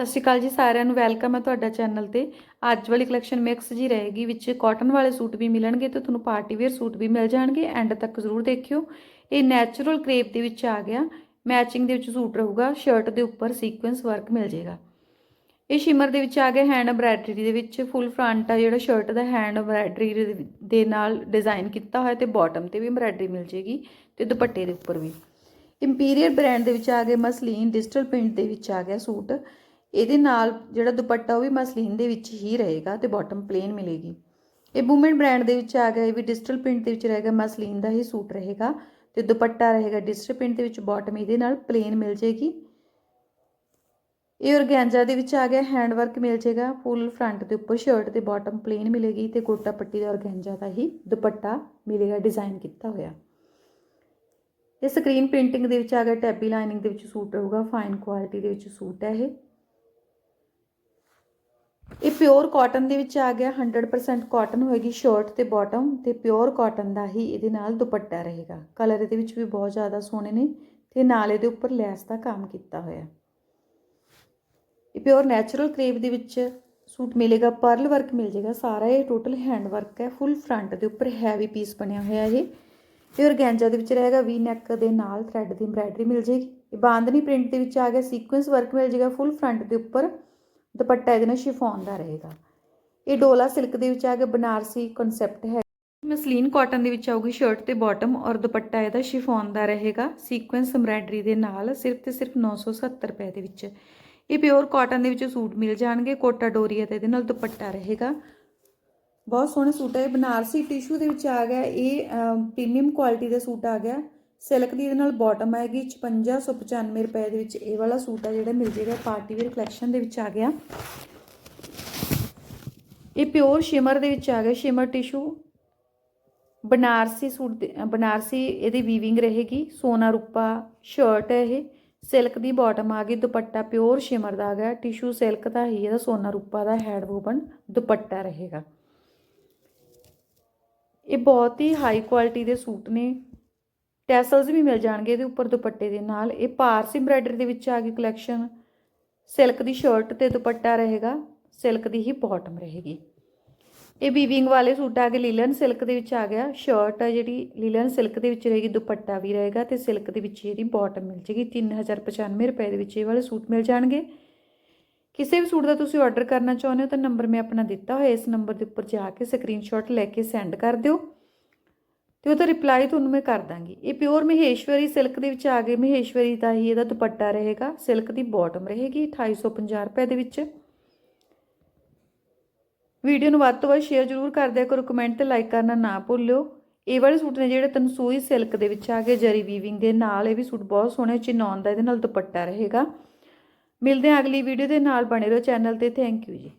ਸਤਿ ਸ਼੍ਰੀ ਅਕਾਲ ਜੀ ਸਾਰਿਆਂ ਨੂੰ, ਵੈਲਕਮ ਹੈ ਤੁਹਾਡਾ ਚੈਨਲ ਤੇ। ਅੱਜ ਵਾਲੀ ਕਲੈਕਸ਼ਨ ਮਿਕਸ ਜੀ ਰਹੇਗੀ, ਵਿੱਚ ਕਾਟਨ ਵਾਲੇ ਸੂਟ ਵੀ ਮਿਲਣਗੇ ਤੇ ਤੁਹਾਨੂੰ ਪਾਰਟੀ ਵੇਅਰ ਸੂਟ ਵੀ ਮਿਲ ਜਾਣਗੇ ਐਂਡ ਤੱਕ ਜ਼ਰੂਰ ਦੇਖਿਓ। ਇਹ ਨੈਚੁਰਲ ਕ੍ਰੇਪ ਦੇ ਵਿੱਚ ਆ ਗਿਆ ਮੈਚਿੰਗ ਦੇ ਵਿੱਚ ਸੂਟ ਰਹੂਗਾ ਸ਼ਰਟ ਦੇ ਉੱਪਰ ਸੀਕੁਐਂਸ ਵਰਕ ਮਿਲ ਜਾਏਗਾ। ਇਹ ਸ਼ਿਮਰ ਦੇ ਵਿੱਚ ਆ ਗਿਆ ਹੈਂਡ ਐਮਬ੍ਰਾਇਡਰੀ ਦੇ ਵਿੱਚ ਫੁੱਲ ਫਰੰਟ ਆ ਜਿਹੜਾ ਸ਼ਰਟ ਦਾ ਹੈਂਡ ਐਮਬ੍ਰਾਇਡਰੀ ਦੇ ਨਾਲ ਡਿਜ਼ਾਈਨ ਕੀਤਾ ਹੋਇਆ ਤੇ ਬਾਟਮ ਤੇ ਵੀ ਐਮਬ੍ਰਾਇਡਰੀ ਮਿਲ ਜੇਗੀ ਤੇ ਦੁਪੱਟੇ ਦੇ ਉੱਪਰ ਵੀ। ਇੰਪੀਰੀਅਰ ਬ੍ਰਾਂਡ ਦੇ ਵਿੱਚ ਆ ਗਏ ਮਸਲੀਨ ਡਿਜੀਟਲ ਪ੍ਰਿੰਟ ਦੇ ਵਿੱਚ ਆ ਗਿਆ ਸੂਟ। ਇਹਦੇ ਨਾਲ ਜਿਹੜਾ ਦੁਪੱਟਾ ਉਹ ਵੀ ਮਸਲੀਨ ਦੇ ਵਿੱਚ ਹੀ ਰਹੇਗਾ ਤੇ ਬਾਟਮ ਪਲੇਨ ਮਿਲੇਗੀ। ਇਹ ਵੂਮਨ ਬ੍ਰਾਂਡ ਦੇ ਵਿੱਚ ਆ ਗਿਆ, ਇਹ ਵੀ ਡਿਜੀਟਲ ਪ੍ਰਿੰਟ ਦੇ ਵਿੱਚ ਰਹੇਗਾ ਮਸਲੀਨ ਦਾ ਹੀ ਸੂਟ ਰਹੇਗਾ ਤੇ ਦੁਪੱਟਾ ਰਹੇਗਾ ਡਿਜੀਟਲ ਪ੍ਰਿੰਟ ਦੇ ਵਿੱਚ ਬਾਟਮ ਇਹਦੇ ਨਾਲ ਪਲੇਨ ਮਿਲ ਜੇਗੀ। ਇਹ ਔਰਗੈਂਜਾ ਦੇ ਵਿੱਚ ਆ ਗਿਆ ਹੈਂਡ ਵਰਕ ਮਿਲ ਜੇਗਾ ਫੁੱਲ ਫਰੰਟ ਦੇ ਉੱਪਰ ਸ਼ਰਟ ਤੇ ਬਾਟਮ ਪਲੇਨ ਮਿਲੇਗੀ ਤੇ ਗੋਟਾ ਪੱਟੀ ਦਾ ਔਰਗੈਂਜਾ ਦਾ ਹੀ ਦੁਪੱਟਾ ਮਿਲੇਗਾ ਡਿਜ਼ਾਈਨ ਕੀਤਾ ਹੋਇਆ। ਇਹ ਸਕਰੀਨ ਪ੍ਰਿੰਟਿੰਗ ਦੇ ਵਿੱਚ ਆ ਗਿਆ ਟੈਬੀ ਲਾਈਨਿੰਗ ਦੇ ਵਿੱਚ ਸੂਟ ਰਹੂਗਾ ਫਾਈਨ ਕੁਆਲਿਟੀ ਦੇ ਵਿੱਚ ਸੂਟ ਹੈ ਇਹ। ਇਹ ਪਿਓਰ ਕਾਟਨ ਦੇ ਵਿੱਚ ਆ ਗਿਆ 100% ਕਾਟਨ ਹੋਏਗੀ ਸ਼ਰਟ ਤੇ ਬਾਟਮ ਤੇ ਪਿਓਰ ਕਾਟਨ ਦਾ ਹੀ ਇਹਦੇ ਨਾਲ ਦੁਪੱਟਾ ਰਹੇਗਾ। ਕਲਰ ਇਹਦੇ ਵਿੱਚ ਵੀ ਬਹੁਤ ਜ਼ਿਆਦਾ ਸੋਹਣੇ ਨੇ ਤੇ ਨਾਲ ਇਹਦੇ ਉੱਪਰ ਲੈਸ ਦਾ ਕੰਮ ਕੀਤਾ ਹੋਇਆ। ਇਹ ਪਿਓਰ ਨੈਚੁਰਲ ਕ੍ਰੇਪ ਦੇ ਵਿੱਚ ਸੂਟ ਮਿਲੇਗਾ ਪਰਲ ਵਰਕ ਮਿਲ ਜਾਏਗਾ, ਸਾਰਾ ਇਹ ਟੋਟਲ ਹੈਂਡ ਵਰਕ ਹੈ ਫੁੱਲ ਫਰੰਟ ਦੇ ਉੱਪਰ ਹੈਵੀ ਪੀਸ ਬਣਿਆ ਹੋਇਆ ਇਹ। ਇਹ ਔਰਗੈਂਜਾ ਦੇ ਵਿੱਚ ਰਹੇਗਾ ਵੀ ਨੈਕ ਦੇ ਨਾਲ ਥ੍ਰੈਡ ਦੀ ਐਮਬ੍ਰਾਇਡਰੀ ਮਿਲ ਜੇਗੀ ਇਹ ਬਾਂਦਨੀ ਪ੍ਰਿੰਟ ਦੇ ਵਿੱਚ ਆ ਗਿਆ ਸੀਕੁਐਂਸ ਵਰਕ ਮਿਲ ਜਾਏਗਾ ਫੁੱਲ ਫਰੰਟ ਦੇ ਉੱਪਰ ਦੁਪੱਟਾ ਇਹਦੇ ਨਾਲ ਸ਼ਿਫੋਨ ਦਾ ਰਹੇਗਾ। ਇਹ ਡੋਲਾ ਸਿਲਕ ਦੇ ਵਿੱਚ ਆ ਗਿਆ ਬਨਾਰਸੀ ਕਨਸੈਪਟ ਹੈ। ਮਸਲੀਨ ਕਾਟਨ ਦੇ ਵਿੱਚ ਆਊਗੀ ਸ਼ਰਟ ਤੇ ਬਾਟਮ ਔਰ ਦੁਪੱਟਾ ਇਹਦਾ ਸ਼ਿਫੋਨ ਦਾ ਰਹੇਗਾ। ਸੀਕੁਐਂਸ ਐਮਬ੍ਰਾਇਡਰੀ ਦੇ ਨਾਲ ਸਿਰਫ ਤੇ ਸਿਰਫ 970 ਰੁਪਏ ਦੇ ਵਿੱਚ। ਇਹ ਪਿਓਰ ਕਾਟਨ ਦੇ ਵਿੱਚ ਸੂਟ ਮਿਲ ਜਾਣਗੇ। ਕੋਟਾ ਡੋਰੀਆ ਤੇ ਇਹਦੇ ਨਾਲ ਦੁਪੱਟਾ ਰਹੇਗਾ। ਬਹੁਤ ਸੋਹਣਾ ਸੂਟ ਹੈ। ਇਹ ਬਨਾਰਸੀ ਟਿਸ਼ੂ ਦੇ ਵਿੱਚ ਆ ਗਿਆ। ਇਹ ਪ੍ਰੀਮੀਅਮ ਕੁਆਲਿਟੀ ਦਾ ਸੂਟ ਆ ਗਿਆ। ਸਿਲਕ ਦੀ ਇਹਦੇ ਨਾਲ ਬਾਟਮ ਆਏਗੀ 5595 ਰੁਪਏ ਦੇ ਵਿੱਚ ਇਹ ਵਾਲਾ ਸੂਟ ਆ ਜਿਹੜਾ ਮਿਲ ਜੇਗਾ ਪਾਰਟੀ ਵੇਅਰ ਕਲੈਕਸ਼ਨ ਦੇ ਵਿੱਚ ਆ ਗਿਆ। ਇਹ ਪਿਓਰ ਸ਼ਿਮਰ ਦੇ ਵਿੱਚ ਆ ਗਿਆ shimmer tissue Banarasi suit Banarasi ਇਹਦੀ ਵੀਵਿੰਗ ਰਹੇਗੀ, ਸੋਨਾ ਰੂਪਾ ਸ਼ਰਟ ਹੈ ਇਹ। ਸਿਲਕ ਦੀ ਬਾਟਮ ਆ ਗਈ, ਦੁਪੱਟਾ ਪਿਓਰ ਸ਼ਿਮਰ ਦਾ ਆ ਗਿਆ ਟਿਸ਼ੂ ਸਿਲਕ ਦਾ ਹੀ, ਇਹਦਾ ਸੋਨਾ ਰੂਪਾ ਦਾ ਹੈਡ ਵੂਬਨ ਦੁਪੱਟਾ ਰਹੇਗਾ। ਇਹ ਬਹੁਤ ਹੀ ਹਾਈ ਕੁਆਲਿਟੀ ਦੇ ਸੂਟ ਨੇ। ਟੈਸਲਸ ਵੀ ਮਿਲ ਜਾਣਗੇ ਇਹਦੇ ਉੱਪਰ ਦੁਪੱਟੇ ਦੇ ਨਾਲ। ਇਹ ਪਾਰਸ ਐਮਬ੍ਰਾਇਡਰੀ ਦੇ ਵਿੱਚ ਆ ਗਈ ਕਲੈਕਸ਼ਨ ਸਿਲਕ ਦੀ ਸ਼ਰਟ ਤੇ ਦੁਪੱਟਾ ਰਹੇਗਾ। ਸਿਲਕ ਦੀ ਹੀ ਬਾਟਮ ਰਹੇਗੀ। ਇਹ ਵੀਵਿੰਗ ਵਾਲੇ ਸੂਟ ਆ ਗਏ। ਲੀਲਨ ਸਿਲਕ ਦੇ ਵਿੱਚ ਆ ਗਿਆ। ਸ਼ਰਟ ਆ ਜਿਹੜੀ ਲੀਲਨ ਸਿਲਕ ਦੇ ਵਿੱਚ ਰਹੇਗੀ। ਦੁਪੱਟਾ ਵੀ ਰਹੇਗਾ ਤੇ ਸਿਲਕ ਦੇ ਵਿੱਚ ਇਹਦੀ ਬਾਟਮ ਮਿਲ ਜੇਗੀ। 3095 ਰੁਪਏ ਦੇ ਵਿੱਚ ਇਹ ਵਾਲੇ ਸੂਟ ਮਿਲ ਜਾਣਗੇ। ਕਿਸੇ ਵੀ ਸੂਟ ਦਾ ਤੁਸੀਂ ਆਰਡਰ ਕਰਨਾ ਚਾਹੁੰਦੇ ਹੋ ਤਾਂ ਨੰਬਰ ਮੈਂ ਆਪਣਾ ਦਿੱਤਾ ਹੋਇਆ। ਇਸ ਨੰਬਰ ਦੇ ਉੱਪਰ ਜਾ ਕੇ ਸਕਰੀਨਸ਼ਾਟ ਲੈ ਕੇ ਸੈਂਡ ਕਰ ਦਿਓ। ਤੇ ਉਹਦਾ ਰਿਪਲਾਈ ਤੁਹਾਨੂੰ ਮੈਂ ਕਰ ਦਾਂਗੀ। ਇਹ ਪਿਓਰ ਮਹੇਸ਼ਵਰੀ ਸਿਲਕ ਦੇ ਵਿੱਚ ਆ ਗਏ ਮਹੇਸ਼ਵਰੀ ਦਾ ਹੀ ਇਹਦਾ ਦੁਪੱਟਾ ਰਹੇਗਾ। ਸਿਲਕ ਦੀ ਬਾਟਮ ਰਹੇਗੀ 2850 ਰੁਪਏ ਦੇ ਵਿੱਚ। ਵੀਡੀਓ ਨੂੰ ਵੱਧ ਤੋਂ ਵੱਧ ਸ਼ੇਅਰ ਜ਼ਰੂਰ ਕਰ ਦਿਆ ਕਰੋ। ਕਮੈਂਟ ਤੇ ਲਾਈਕ ਕਰਨਾ ਨਾ ਭੁੱਲਿਓ। ਇਹ ਵਾਲੇ ਸੂਟ ਨੇ ਜਿਹੜੇ ਤਨਸੂਈ ਸਿਲਕ ਦੇ ਵਿੱਚ ਆ ਗਏ। ਜਰੀ ਵੀਵਿੰਗ ਦੇ ਨਾਲ ਇਹ ਵੀ ਸੂਟ ਬਹੁਤ ਸੋਹਣੇ ਚਿਨੌਨ ਦਾ ਇਹਦੇ ਨਾਲ ਦੁਪੱਟਾ ਰਹੇਗਾ। ਮਿਲਦੇ ਹਾਂ ਅਗਲੀ ਵੀਡੀਓ ਦੇ ਨਾਲ। ਬਣੇ ਰਹੋ ਚੈਨਲ ਤੇ। ਥੈਂਕ ਯੂ ਜੀ।